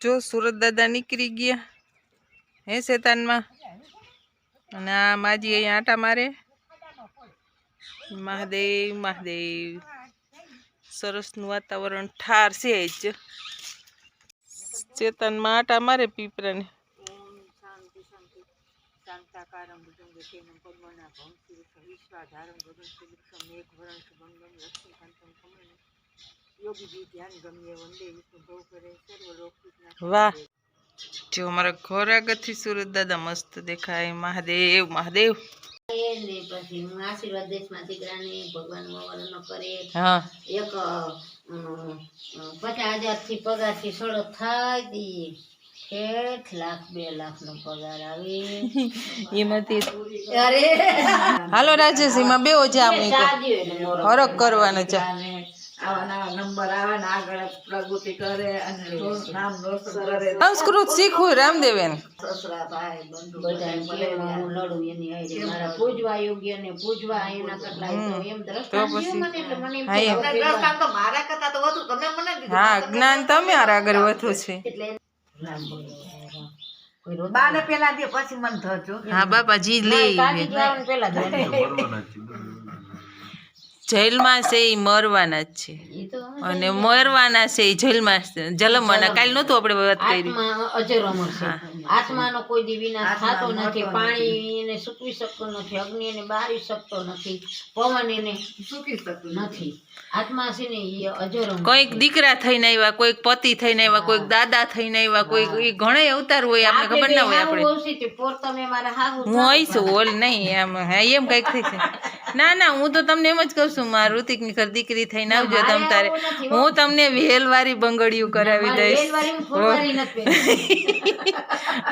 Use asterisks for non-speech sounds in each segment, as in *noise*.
જો સુરત દાદા નીકળી ગયા હે શેતાનમાં. અને આ માજી અહીંયા આટા મારે. મહાદેવ મહાદેવ. સરસનું વાતાવરણ ઠાર છે જ. ચેતનમાં આટા મારે પીપરાને. શાંતાકારમ ધ્યાન ગમ્ય વાહ જો અમારા ઘર આગળથી સુરત દાદા મસ્ત દેખાય મહાદેવ મહાદેવ ને પછી હું આશીર્વાદ દેશમાં દીકરાને ભગવાન વવરનો કરે હા એક અ, અ, પચાસ હજારથી પગારથી સડક થાય તી ઠેઠ લાખ બે લાખ નો પગાર આવે એમાંથી અરે હાલો રાજેશ એમાં બેઓ જા મૂકો સાદી હોય ને મોરો. હરક કરવાનો છે આવા નવા નંબર આવે ને આગળ પ્રગતિ કરે અને નામ રોશન કરે. સંસ્કૃત શીખવું રામદેવેન. સસરા ભાઈ બંધુ બધા હું લડું એની હારે. મારા પૂજવા યોગ્ય ને પૂજવા એના કરતા એમ મને એટલે મને તો મારા કરતા તો વધુ. તમે મને દીધું. હા જ્ઞાન તમે હાર આગળ વધુ છે. એટલે રામ બોલો. બાને પેલા દે પછી મને થજો હા બાપાજી લે. પેલા જેલમાં છે એ મરવાના જ છે. અને મરવાના છે એ જેલમાં જલમવાના કાલ નહોતું આપણે વાત કરી. આત્મા અજર અમર છે આત્માનો કોઈ દી વિનાશ થતો નથી. પાણી એને સૂકવી શકતો નથી. અગ્નિ એને બારી શકતો નથી. પવન એને સૂકી શકતો નથી. આત્મા છે ને એ અજર કોઈક દીકરા થઈને આવ્યા કોઈક પતિ થઈને આવ્યા કોઈક દાદા થઈને આવ્યા કોઈક એ ઘણા અવતાર હોય આપણે ખબર ના હોય આપણે. પોર તમે મારા હાહુ હું આવીશું ઓલ નહીં એમ હા એમ કંઈક થઈ છે. ના ના હું તો તમને એમ જ કહું છું મારા ઋતિકની ઘર દીકરી થઈને આવજો તમ તારે. હું. તમને વેલવારી બંગડિયું કરાવી દઈશ. *laughs*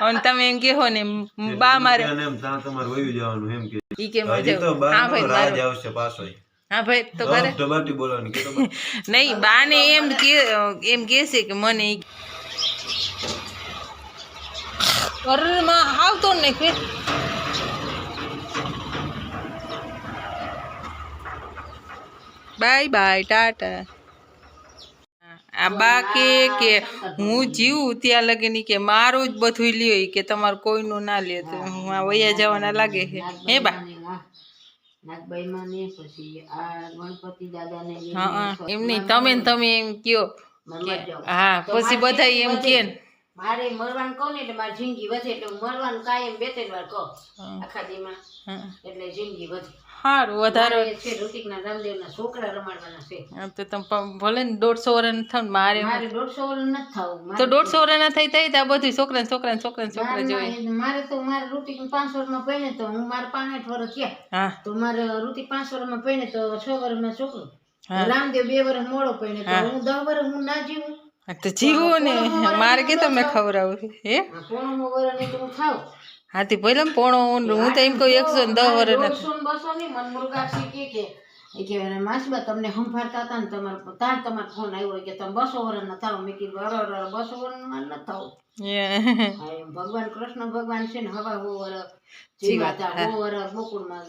અને તમે એમ કહો ને બા મારે. તમારે વયું જવાનું એમ કે. ઈ કે મજા હા ભાઈ રાજ આવશે પાછો હા ભાઈ તો કરે. ટમાટી બોલવાની કે તો બા- *laughs* નહીં બાને એમ કે એમ કે છે કે મને ઘરમાં આવતો ને કે બાય બાય ટાટા. આ બા કે કે હું જીવું ત્યાં લગીની કે મારું જ બધું લ્યો કે તમારું કોઈનું ના લે તો હું આ વયા જવાના લાગે છે. હે બા? હા હા એમ નહીં તમે ને તમે એમ કયો હા પછી બધા એમ કે ને. મારે મરવાનું કહું ને એટલે મારી જિંદગી વધે એટલે મરવાનું કાયમ બે ત્રણ વાર કહું. આખા દીમાં. એટલે જિંદગી વધે. સારું વધારે છે ઋતિકના રામદેવના છોકરા રમાડવાના છે. હા, તો તમે ભલે ને દોઢસો વર્ષ થાવ મારે મારે દોઢસો વર્ષ નથી થવું. તો દોઢસો વર્ષ ના થઈ થાય તો આ બધું છોકરા ને છોકરા છોકરા છોકરા જોઈએ મારે તો મારે ઋતિક પાંચ વર્ષમાં પહેણે તો હું મારે પાંચ વર્ષ થયા. તો મારે ઋતિક પાંચ વર્ષમાં પહેણે તો છ વર્ષમાં છોકરો. રામદેવ બે વર્ષ મોડો પહેણે તો હું. દસ વર્ષ હું ના જીવું. તો જીવો ને. મારે કે તમે ખવડાવું? હે? પોણો વર્ષ નહીં તો હું થાવ? હાથી પહેલા પોણો હું તો એમ કહું એકસો ને દસ વર્ષ દોઢસો ને બસો ની મન મુર્ગા શીખી કે એ કે માસબા તમને સંભાળતા હતા ને તમારો તાર તમારો ફોન આવ્યો કે તમે બસો વર્ષ ન થાવ. મેં કીધું અરે અરે બસો વર્ષમાં ન થાવ. ભગવાન કૃષ્ણ ભગવાન છે ને હવા હો વર જીવાતા હો વર ગોકુળમાં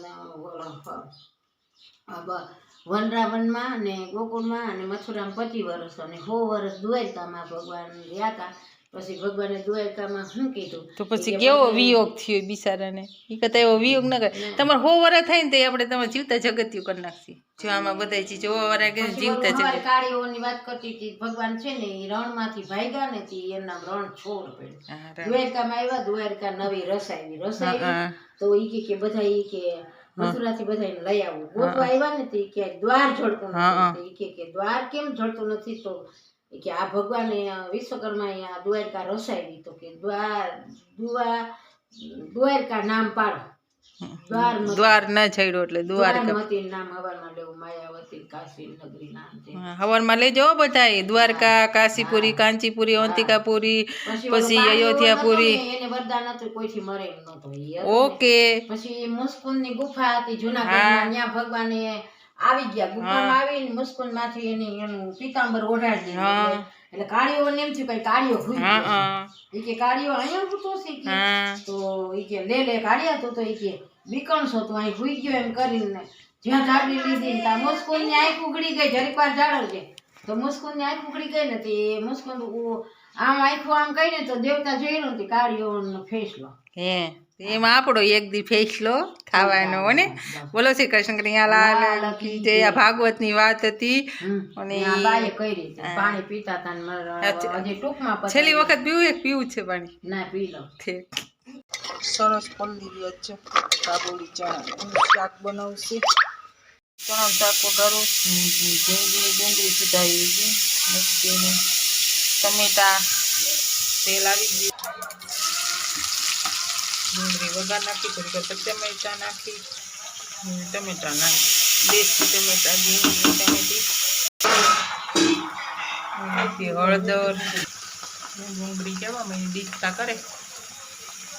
વનરાવનમાં અને ગોકુળમાં અને મથુરામાં પચી વર્ષ અને હો વર્ષ દ્વારકામાં ભગવાન રહ્યા હતા પછી ભગવાને દ્વારકામાં શું કીધું? તો પછી કેવો વિયોગ થયો બિચારાને? એ કહેતા એવો વિયોગ ન કરે. તમારે હો વરા થાય ને તો આપણે તમે જીવતા જગત્યું કરી નાખશી. જો આમાં બધા ચીજ હો વરા કે જીવતા જગત. કાળીઓની વાત કરતી હતી. ભગવાન છે ને એ રણમાંથી ભાગ્યા ને તી એના રણ છોડ પડ્યું. દ્વારકામાં આવ્યા દ્વારકા નવી રસાવી રસાવી તો એ કે કે બધા ઈ કે મથુરાથી લઈ આવું. ગોતવા આવ્યા ને તે કે દ્વાર જડતું નથી. કે કે દ્વાર કેમ જડતું નથી? તો કે આ ભગવાને વિશ્વકર્મા આ દ્વારકા રસાવી તો કે દ્વાર દ્વાર દ્વારકા નામ પાડો. દ્વાર દ્વાર ના છેડ્યો એટલે દ્વારકા નામ હવારમાં લેવું માયાવતી કાશી નગરી નામ હવારમાં લેજો બધાય દ્વારકા કાશીપુરી કાંચીપુરી અંતિકાપુરી પછી અયોધ્યાપુરી. એને વરદાન હતું કોઈથી મરે નહોતો. ઓકે. પછી મુસ્કુનની ગુફા હતી જુનાગઢમાં ત્યાં ભગવાને આવી ગયા. ગુફામાં આવીને મુસ્કુનમાંથી એને એનું પીતાંબર ઓઢાડી દીધું એટલે કાળીઓ એમ થયું કઈ કાળીઓ. ઈ કે કાળીઓ અહીંયા હૂતો છે કે તો ઈ કે લે લે કાળિયા. તું તો ઈ કે બીકણશો તું અહીં ભૂઈ ગયો એમ કરીને જ્યાં જાબડી લીધી ને ત્યાં મુસ્કુનની આંખ ઉગડી ગઈ. જરીક વાર જાળવજે. તો મુસ્કુનની આંખ ઉગડી ગઈ ને તે મુસ્કુન આમ આખું આમ કરીને તો દેવતા જોઈ લો કાળીઓ ફેસલો. હે. એમાં આપણો એક દી ફેસલો થવાનો અને બોલો શ્રી કૃષ્ણ કનૈયા લાલ કી જય આ ભાગવતની વાત હતી અને પાણી પીતા હતા હજી ટૂંકમાં છેલ્લી વખત પીવું એક પીવું છે પાણી. ના પી લો. સરસ પલ્લી રહ્યા છે. કાબુલી ચણા. શાક બનાવશે. ચણા શાક વઘારો. ઝીણી ડુંગળી સુધારી હતી મસ્તીની. ટમેટા. તેલ આવી ગયું. ડુંગળી વઘાર નાખી થોડીક વાર પછી ટમેટા નાખી હમ, ટમેટા નાખી દેશી ટમેટા ઝીણી ટમેટી. નાખી હળદર ડુંગળી કેવા મેં ડીસકા કરે?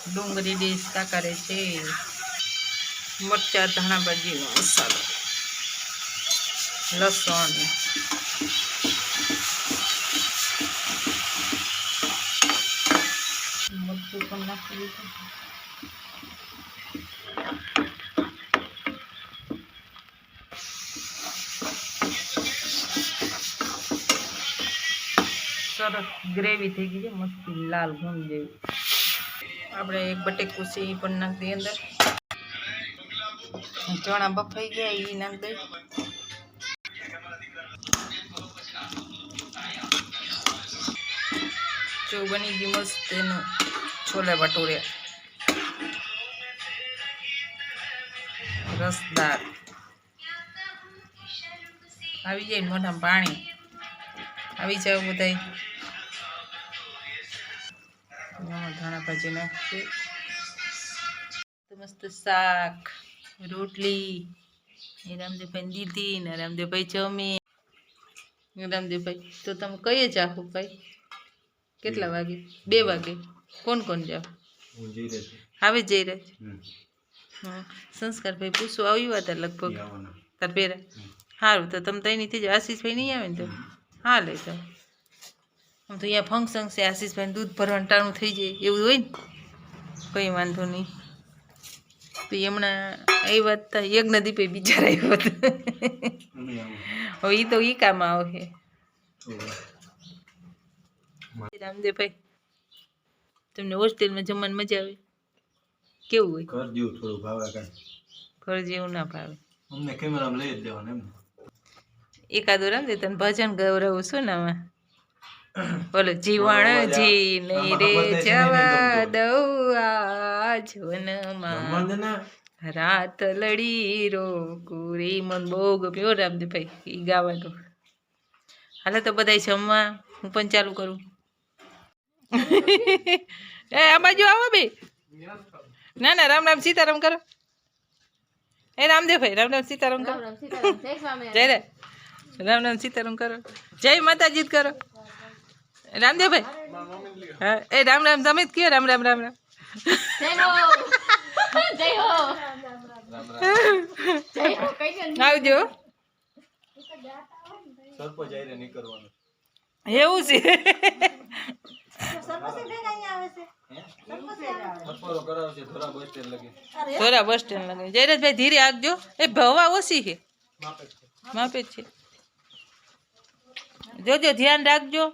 ડુંગળી ડીસકા કરે છે. મરચા ધાણા ભાજીનો મસાલો લસણ. મરચું પણ નાખી દીધું. સરસ ગ્રેવી થઈ ગઈ છે, મસ્તી લાલ ઘઉં જેવી. આપણે એક બટેકું છે એ પણ નાખી દઈએ અંદર. ચણા બફાઈ ગયા એ નાખી દઈ જો બની ગયું મસ્ત એનું છોલે ભટુરે. રસદાર. આવી જાય મોઢામાં પાણી. આવી જાવ બધાય. ધાણા ભાજી નાખીએ મસ્ત શાક રોટલી રામદેવભાઈ દીદી ને રામદેવભાઈ જમી. રામદેવભાઈ તો તમે કઈએ જાઓ ભાઈ? કેટલા વાગે? બે વાગે. કોણ કોણ જાઓ? હવે જઈ રહ્યા છે. હમ. હમ. સંસ્કારભાઈ પૂછવા આવ્યા હતા લગભગ. તાર પેરા સારું તો તમે તઈ નથી જ આશીષભાઈ નહીં આવે ને તો? હા લઈ તો આમ તો અહીંયા ફંક્શન છે આશીષભાઈ દૂધ ભરવાનું ટાણું થઈ જાય એવું હોય ને? કંઈ વાંધો નહીં. તો એ હમણાં એ વાત તા યજ્ઞ દીપે બિચારા આવ્યો હતો હવે એ તો એ કામ આવે રામદેવભાઈ તમને હોસ્ટેલમાં જમવાની મજા આવે? કેવું હોય? ઘર જેવું થોડું ભાવે ઘર જેવું ના ભાવે. અમને કેમેરામાં લઈ જ દેવાના એમ એકાદો રામદેવ તને ભજન ગૌરવું છું ને આમાં? બોલો જીવણ જી નહીં રે જવા દઉં આ ને? રાત લડી રો કુરી મન બહુ ગમ્યો રામદેવભાઈ એ ગાવાનું હાલે તો બધાય જમવા હું પણ ચાલુ કરું. *laughs* એ આ બાજુ આવો બે. ના ના રામ રામ સીતારામ કરો. એ રામદેવભાઈ રામ રામ સીતારામ કરો. જય રે. રામ રામ સીતારામ કરો. જય માતાજી કરો. રામદેવભાઈ? હા. એ રામ રામ તમે જ કયો રામ રામ રામ રામ. આવજો. એવું છે. થોડા બસ સ્ટેન્ડ લગે. જયરાજભાઈ ધીરે આગજો. એ ભવા ઓછી છે. માપે છે. જોજો ધ્યાન રાખજો.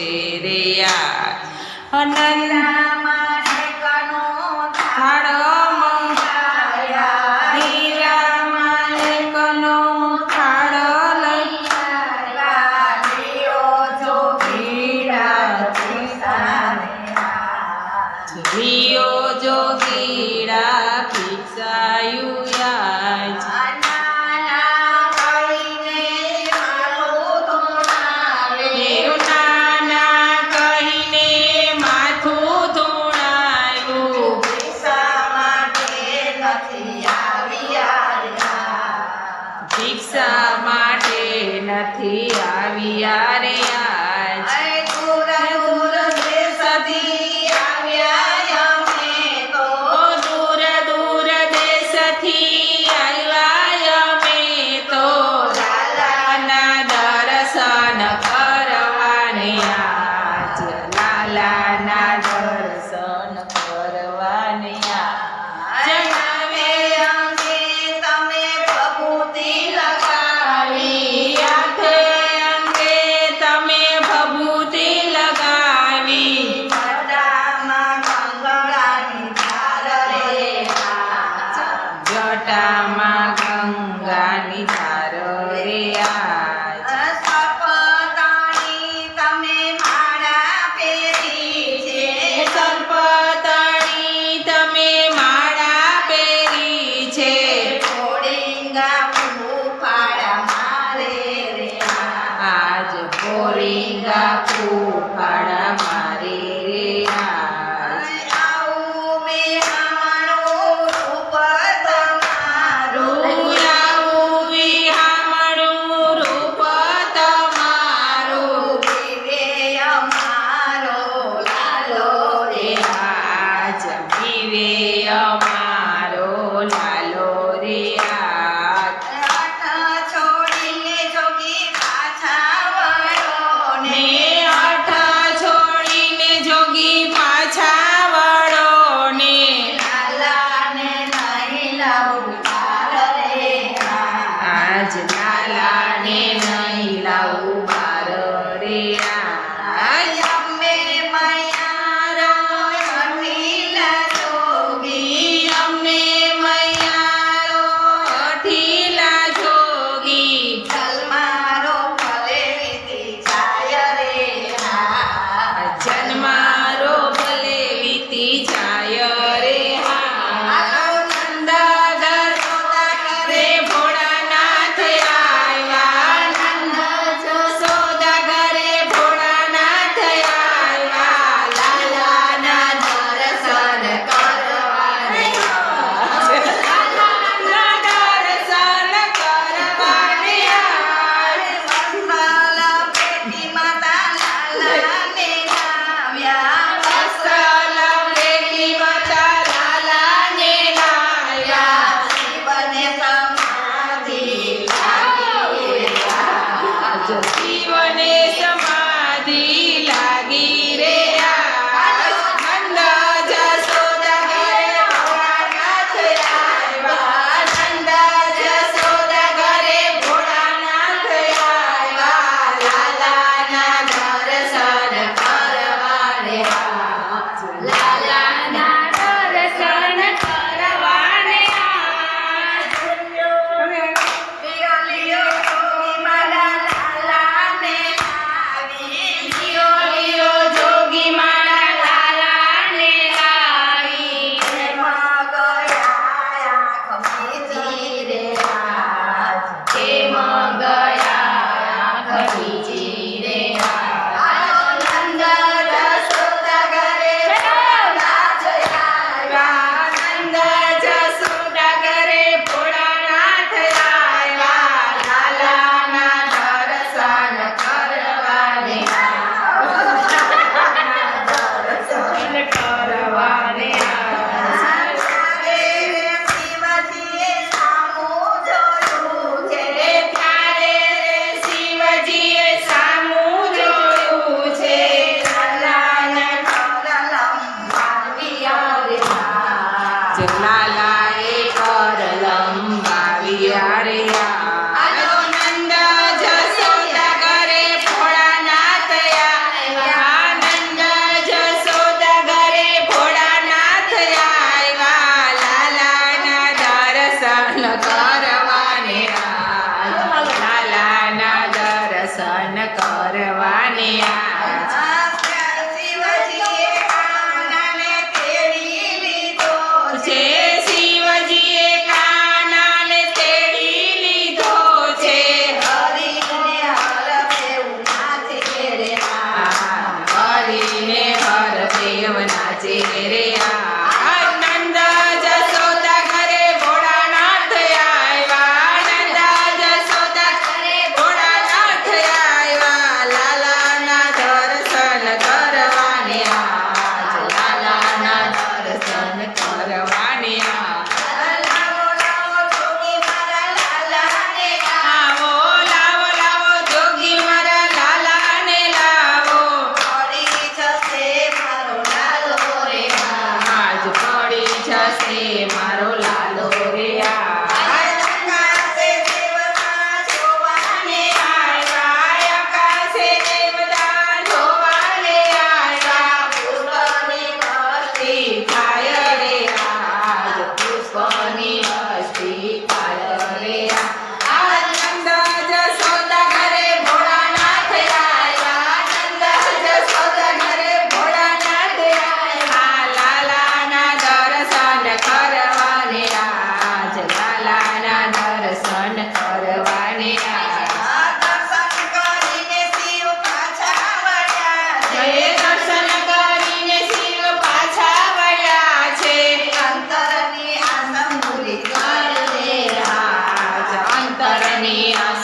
નાચે રે અનંતમાં I.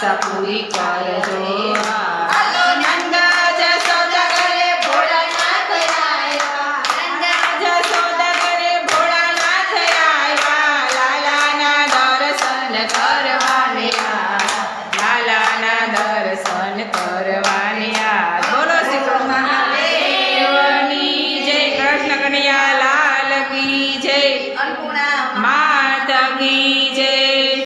અમારી આશા